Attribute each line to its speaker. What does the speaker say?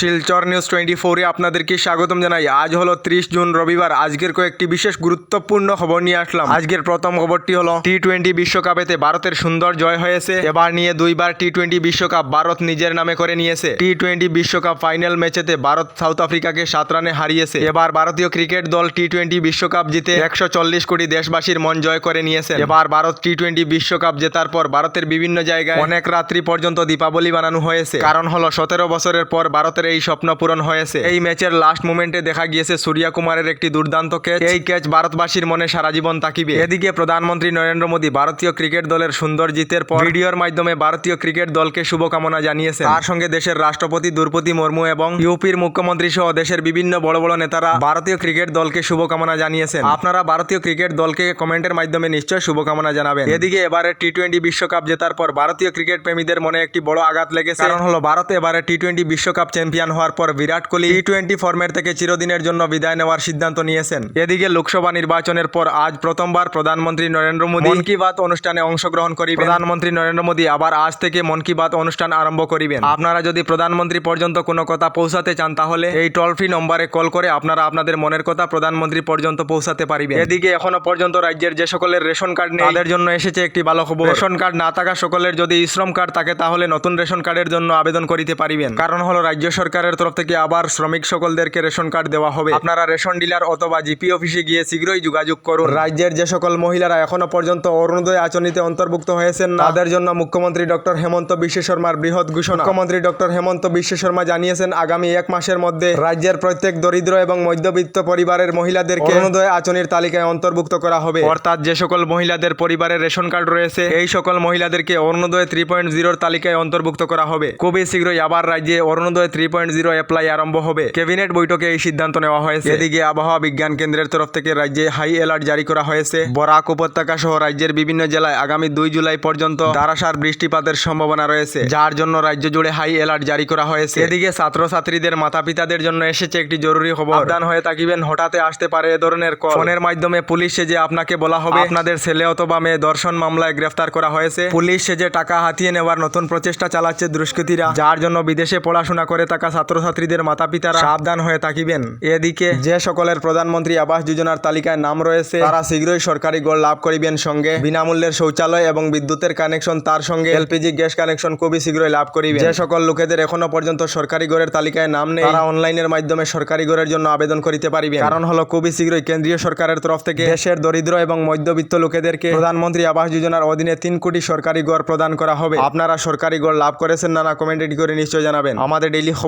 Speaker 1: Silchar news twenty ফোরে আপনাদেরকে স্বাগতম জানাই। আজ হলো ত্রিশ জুন, রবিবার। আজকের কয়েকটি বিশেষ গুরুত্বপূর্ণ খবর নিয়ে আসলাম। আজকের প্রথম খবরটি হলো টি টোয়েন্টি বিশ্বকাপেতে ভারতের সুন্দর জয় হয়েছে। এবার নিয়ে দুইবার টি টোয়েন্টি বিশ্বকাপ ভারত নিজের নামে করে নিয়েছে। টি টোয়েন্টি বিশ্বকাপ ফাইনাল ম্যাচেতে ভারত সাউথ আফ্রিকাকে সাত রানে হারিয়েছে। এবার ভারতীয় ক্রিকেট দল টি টোয়েন্টি বিশ্বকাপ জিতে একশো চল্লিশ কোটি দেশবাসীর মন জয় করে নিয়েছে। এবার ভারত টি টোয়েন্টি বিশ্বকাপ জেতার পর ভারতের বিভিন্ন জায়গায় অনেক রাত্রি পর্যন্ত দীপাবলি বানানো হয়েছে। কারণ হলো, সতেরো বছরের পর ভারতের এই স্বপ্ন পূরণ হয়েছে। এই ম্যাচের লাস্ট মোমেন্টে দেখা গিয়েছে সূর্যা কুমারের একটি দুর্দান্ত ক্যাচ এই ক্যাচ ভারতবাসীর মনে সারা জীবন তাকিবে। এদিকে প্রধানমন্ত্রী নরেন্দ্র মোদী ভারতীয় ক্রিকেট দলের সুন্দর জিতের পর ভিডিওর মাধ্যমে ভারতীয় ক্রিকেট দলকে শুভকামনা জানিয়েছে তার সঙ্গে দেশের রাষ্ট্রপতি দ্রৌপদী মুর্মু এবং ইউপির মুখ্যমন্ত্রী সহ দেশের বিভিন্ন বড় বড় নেতারা ভারতীয় ক্রিকেট দলকে শুভকামনা জানিয়েছেন। আপনারা ভারতীয় ক্রিকেট দলকে কমেন্টের মাধ্যমে নিশ্চয় শুভকামনা জানাবেন। এদিকে এবারে টি টোয়েন্টি বিশ্বকাপ জেতার পর ভারতীয় ক্রিকেট প্রেমীদের মনে একটি বড় আঘাত লেগেছে। কারণ হলো ভারত এবারে টি টোয়েন্টি বিশ্বকাপ চ্যাম্পিয়ন হওয়ার পর Virat Kohli T twenty format থেকে চিরদিনের জন্য বিদায় নেওয়ার সিদ্ধান্ত নিয়েছেন। এদিকে লোকসভা নির্বাচনের পর আজ প্রথমবার প্রধানমন্ত্রী নরেন্দ্র মোদী মন কি বাত অনুষ্ঠানে অংশগ্রহণ করি প্রধানমন্ত্রী নরেন্দ্র মোদী আবার আজ থেকে মন কি বাত অনুষ্ঠান আরম্ভ করিবেন। আপনারা যদি প্রধানমন্ত্রী পর্যন্ত কোনো কথা পৌঁছাতে চান তাহলে এই টোল ফ্রি নম্বরে কল করে আপনারা আপনাদের মনের কথা প্রধানমন্ত্রী পর্যন্ত পৌঁছাতে পারিবেন। এদিকে এখনও পর্যন্ত রাজ্যের যে সকলের রেশন কার্ড নেই তাদের জন্য এসেছে একটি ভালো খবর। রেশন কার্ড না থাকা সকলের যদি শ্রম কার্ড থাকে তাহলে নতুন রেশন কার্ডের জন্য আবেদন করিতে পারিবেন। কারণ হলো রাজ্য সরকারের তরফ থেকে আবার শ্রমিক সকলদেরকে রেশন কার্ড দেওয়া হবে। আপনারা রেশন ডিলার অথবা জিপি অফিসে গিয়ে শীঘ্রই যোগাযোগ করুন। রাজ্যের যে সকল মহিলারা এখনও পর্যন্ত অরুণোদয় আচনিতে অন্তর্ভুক্ত হয়েছেন তাদের জন্য মুখ্যমন্ত্রী ডক্টর হেমন্ত বিশ্ব শর্মার বৃহৎ ঘোষণা। মুখ্যমন্ত্রী ডক্টর হেমন্ত বিশ্ব শর্মা জানিয়েছেন আগামী এক মাসের মধ্যে রাজ্যের প্রত্যেক দরিদ্র এবং মধ্যবিত্ত পরিবারের মহিলাদেরকে অরুণোদয় আচনির তালিকায় অন্তর্ভুক্ত করা হবে। অর্থাৎ যে সকল মহিলাদের পরিবারের রেশন কার্ড রয়েছে এই সকল মহিলাদেরকে অরুণোদয় থ্রি পয়েন্ট জিরোর তালিকায় অন্তর্ভুক্ত করা হবে। খুবই শীঘ্রই আবার রাজ্যে Orunodoi three point zero apply আরম্ভ হবে। ক্যাবিনেট বৈঠকে এই সিদ্ধান্ত নেওয়া হয়েছে। এদিকে আবহাওয়া বিজ্ঞান কেন্দ্রের তরফ থেকে রাজ্যে হাই অ্যালার্ট জারি করা হয়েছে। বরাক উপত্যকা সহ রাজ্যের বিভিন্ন জেলায় আগামী দুই জুলাই পর্যন্ত ধারাসার বৃষ্টিপাতের সম্ভাবনা রয়েছে যার জন্য রাজ্য জুড়ে হাই অ্যালার্ট জারি করা হয়েছে। এদিকে ছাত্রছাত্রীদের মাতা পিতাদের জন্য এসেছে একটি জরুরি খবর। সাবধান হয়ে থাকিবেন হঠাৎ আসতে পারে এ ধরনের কল। ফোনের মাধ্যমে পুলিশ সেজে আপনাকে বলা হবে আপনাদের ছেলে অথবা মেয়ে দর্শন মামলায় গ্রেফতার করা হয়েছে। পুলিশ সেজে টাকা হাতিয়ে নেওয়ার নতুন প্রচেষ্টা চালাচ্ছে দুষ্কৃতীরা যার জন্য বিদেশে পড়াশোনা করে থাকা ছাত্রছাত্রীদের মাতা পিতারা সাবধান হয়ে থাকিবেন। এদিকে যে সকলের প্রধানমন্ত্রী আবাস যোজনার তালিকায় নাম রয়েছে, তারা শীঘ্রই সরকারি গড় লাভ করিবেন সঙ্গে বিনামূল্যের শৌচালয় এবং বিদ্যুতের কানেকশন, তার সঙ্গে এলপিজি গ্যাস কানেকশন খুবই শীঘ্রই লাভ করিবেন। যে সকল লোকেদের এখনও পর্যন্ত সরকারি গড়ের তালিকায় নাম নেই, তারা অনলাইনের মাধ্যমে সরকারি গড়ের জন্য আবেদন করিতে পারিবেন। কারণ হলো খুবই শীঘ্রই কেন্দ্রীয় সরকারের তরফ থেকে দেশের দরিদ্র এবং মধ্যবিত্ত লোকেদেরকে প্রধানমন্ত্রী আবাস যোজনার অধীনে তিন কোটি সরকারি গড় প্রদান করা হবে। আপনারা সরকারি গড় লাভ করেছেন না কমেন্ট করে নিশ্চয় জানাবেন। আমাদের ডেইলি